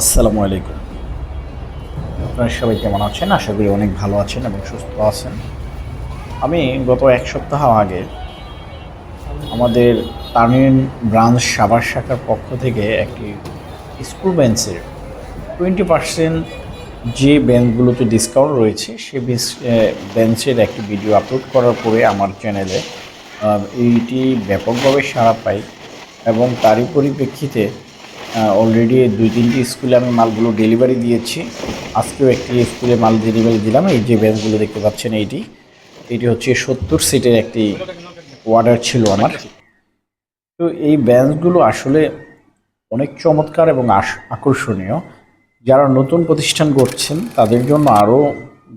আসসালামু আলাইকুম। আপনারা সবাই কেমন আছেন? আশা করি অনেক ভালো আছেন এবং সুস্থ আছেন। আমি গত এক সপ্তাহ আগে আমাদের তামিল ব্রাঞ্চ সাবার শাখার পক্ষ থেকে একটি স্কুল বেঞ্চের টোয়েন্টি পার্সেন্ট যে বেঞ্চগুলোতে ডিসকাউন্ট রয়েছে, সে বেঞ্চের একটি ভিডিও আপলোড করার পরে আমার চ্যানেলে এইটি ব্যাপকভাবে সাড়া পাই এবং তারই পরিপ্রেক্ষিতে অলরেডি দুই তিনটি স্কুলে আমি মালগুলো ডেলিভারি দিয়েছি। আজকেও একটি স্কুলে মাল ডেলিভারি দিলাম। এই যে ব্যাচগুলো দেখতে পাচ্ছেন এইটি। এটি হচ্ছে সত্তর সিটের একটি অর্ডার ছিল আমার। তো এই ব্যাচগুলো আসলে অনেক চমৎকার এবং আকর্ষণীয়। যারা নতুন প্রতিষ্ঠান করছেন, তাদের জন্য আরও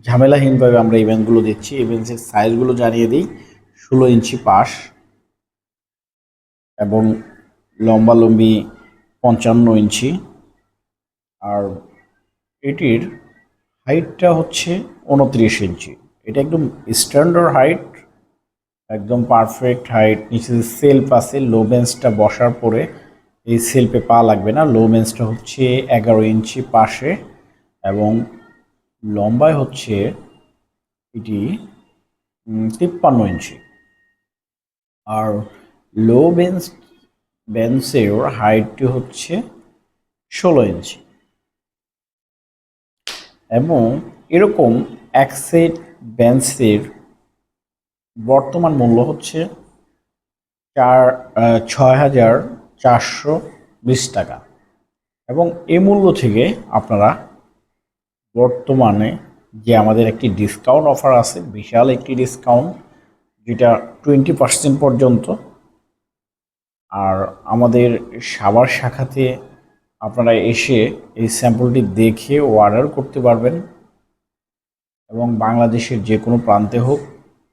ঝামেলাহীনভাবে আমরা এই ব্যাচগুলো দিচ্ছি। এই বেঞ্চের সাইজগুলো জানিয়ে দিই। ষোলো ইঞ্চি পাশ এবং লম্বালম্বি পঞ্চান্ন ইঞ্চি। আর এটির হাইটটা হচ্ছে উনত্রিশ ইঞ্চি। এটা একদম স্ট্যান্ডার্ড হাইট, একদম পারফেক্ট হাইট। নিচে সেলফ আছে লো বেঞ্চটা বসার পরে এই সেলফে পা লাগবে না। লো বেঞ্চটা হচ্ছে এগারো ইঞ্চি পাশে এবং লম্বায় হচ্ছে এটি তিপ্পান্ন ইঞ্চি। আর লো বেঞ্চ বেঞ্চের হাইটটি হচ্ছে ষোলো ইঞ্চি। এবং এরকম এক সেট বেঞ্চের বর্তমান মূল্য হচ্ছে চার ছয় হাজার চারশো বিশ টাকা। এবং এ মূল্য থেকে আপনারা বর্তমানে যে আমাদের একটি ডিসকাউন্ট অফার আছে, বিশাল একটি ডিসকাউন্ট, যেটা টোয়েন্টি পার্সেন্ট পর্যন্ত আর আমাদের সাবার শাখাতে আপনারা এসে এই স্যাম্পলটি দেখে অর্ডার করতে পারবেন। এবং বাংলাদেশের যে কোনো প্রান্তে হোক,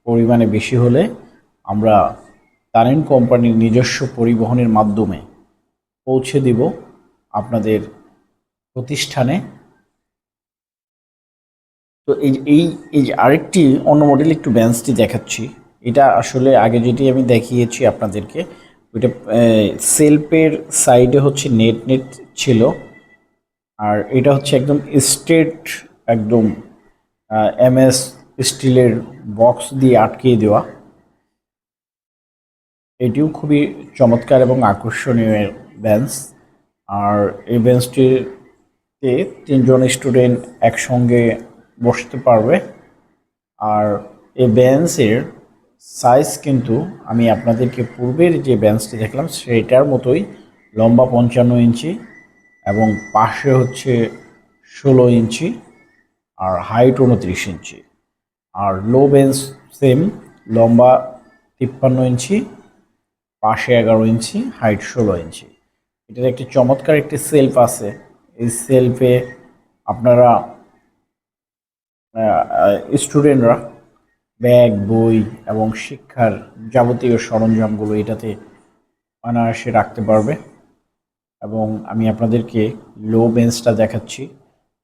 পরিমাণে বেশি হলে আমরা তারিন কোম্পানির নিজস্ব পরিবহনের মাধ্যমে পৌঁছে দিব আপনাদের প্রতিষ্ঠানে। তো এই এই এই যে আরেকটি অন্য মডেল একটু ব্যান্সটি দেখাচ্ছি। এটা আসলে আগে যেটি আমি দেখিয়েছি আপনাদেরকে ওইটা সেলফের সাইডে হচ্ছে নেট নেট ছিল। আর এটা হচ্ছে একদম স্ট্রেট, একদম এমএস স্টিলের বক্স দিয়ে আটকিয়ে দেওয়া। এটিও খুবই চমৎকার এবং আকর্ষণীয় বেঞ্চ আর এই বেঞ্চটিতে তিনজন স্টুডেন্ট একসঙ্গে বসতে পারবে। আর এই বেঞ্চের সাইজ কিন্তু আমি আপনাদেরকে পূর্বের যে বেঞ্চটি দেখলাম সেটার মতোই লম্বা পঞ্চান্ন ইঞ্চি এবং পাশে হচ্ছে ষোলো ইঞ্চি আর হাইট উনত্রিশ ইঞ্চি। আর লো বেঞ্চ সেম লম্বা তিপ্পান্ন ইঞ্চি, পাশে এগারো ইঞ্চি হাইট ষোলো ইঞ্চি। এটার একটি চমৎকার একটি সেলফ আছে। এই সেলফে আপনারা স্টুডেন্টরা ব্যাগ, বই এবং শিক্ষার যাবতীয় সরঞ্জামগুলো এটাতে অনায়াসে রাখতে পারবে। এবং আমি আপনাদেরকে লো বেঞ্চটা দেখাচ্ছি।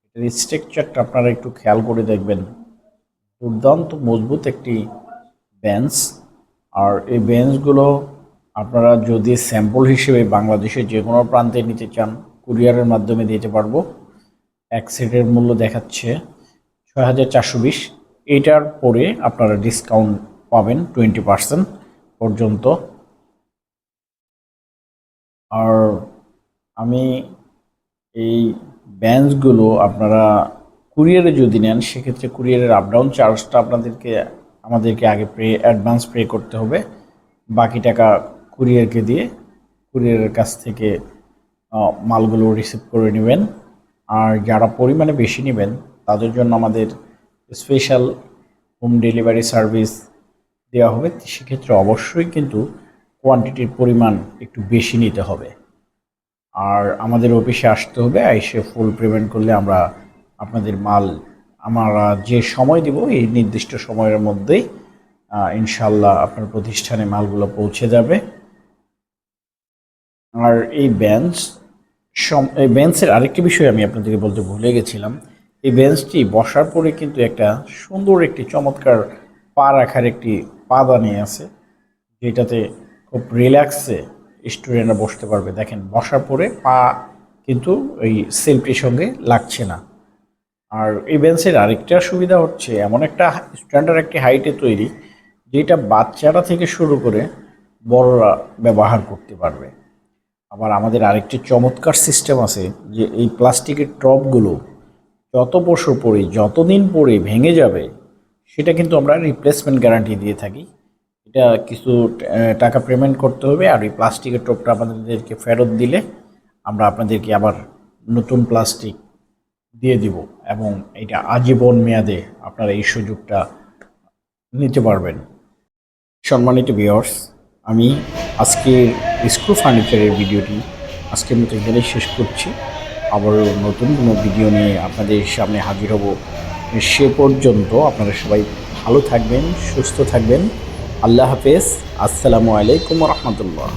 এটার স্ট্রাকচারটা আপনারা একটু খেয়াল করে দেখবেন। দুর্দান্ত, মজবুত একটি বেঞ্চ আর এই বেঞ্চগুলো আপনারা যদি স্যাম্পল হিসেবে বাংলাদেশের যে কোনো প্রান্তে নিতে চান কুরিয়ারের মাধ্যমে দিতে পারব। এক সেটের মূল্য দেখাচ্ছে ছয় হাজার চারশো বিশ। এটার পরে আপনারা ডিসকাউন্ট পাবেন টোয়েন্টি পার্সেন্ট পর্যন্ত। আর আমি এই ব্যাঞ্চগুলো আপনারা কুরিয়ারে যদি নেন, সেক্ষেত্রে কুরিয়ারের আপ ডাউন চার্জটা আপনাদেরকে, আমাদেরকে আগে পে অ্যাডভান্স পে করতে হবে। বাকি টাকা কুরিয়ারকে দিয়ে কুরিয়ারের কাছ থেকে মালগুলো রিসিভ করে নেবেন। আর যারা পরিমাণে বেশি নেবেন, তাদের জন্য আমাদের স্পেশাল হোম ডেলিভারি সার্ভিস দেওয়া হবে, সেক্ষেত্রে অবশ্যই কিন্তু কোয়ান্টিটির পরিমাণ একটু বেশি নিতে হবে। আর আমাদের অফিসে আসতে হবে, এসে ফুল পেমেন্ট করলে আমরা আপনাদের মাল, আমরা যে সময় দিব, এই নির্দিষ্ট সময়ের মধ্যেই ইনশাল্লাহ আপনার প্রতিষ্ঠানে মালগুলো পৌঁছে যাবে। আর এই বেঞ্চ এই বেঞ্চের আরেকটি বিষয় আমি আপনাদেরকে বলতে ভুলে গেছিলাম। এই বেঞ্চটি বসার পরে কিন্তু একটা সুন্দর একটি চমৎকার পা রাখার একটি পাদানি আছে, যেটাতে খুব রিল্যাক্সে স্টুডেন্টরা বসতে পারবে। দেখেন, বসার পরে পা কিন্তু ওই সেলফটির সঙ্গে লাগছে না। আর এই বেঞ্চের আরেকটা সুবিধা হচ্ছে, এমন একটা স্ট্যান্ডার্ড একটি হাইটে তৈরি, যেটা বাচ্চারা থেকে শুরু করে বড়রা ব্যবহার করতে পারবে। আবার আমাদের আরেকটি চমৎকার সিস্টেম আছে, যে এই প্লাস্টিকের টপগুলো যত বছর পরে, যতদিন পরে ভেঙে যাবে, সেটা কিন্তু আমরা রিপ্লেসমেন্ট গ্যারান্টি দিয়ে থাকি। এটা কিছু টাকা পেমেন্ট করতে হবে আর এই প্লাস্টিকের টোপটা আপনাদেরকে ফেরত দিলে আমরা আপনাদেরকে আবার নতুন প্লাস্টিক দিয়ে দিব এবং এটা আজীবন মেয়াদে আপনারা এই সুযোগটা নিতে পারবেন। সম্মানিত ভিওর্স আমি আজকের স্ক্রু ফার্নিচারের ভিডিওটি আজকের মতো এখানেই শেষ করছি। আবারও নতুন কোনো ভিডিও নিয়ে আপনাদের সামনে হাজির হব। সে পর্যন্ত আপনারা সবাই ভালো থাকবেন, সুস্থ থাকবেন। আল্লাহ হাফেজ। আসসালামু আলাইকুম রহমতুল্লাহ।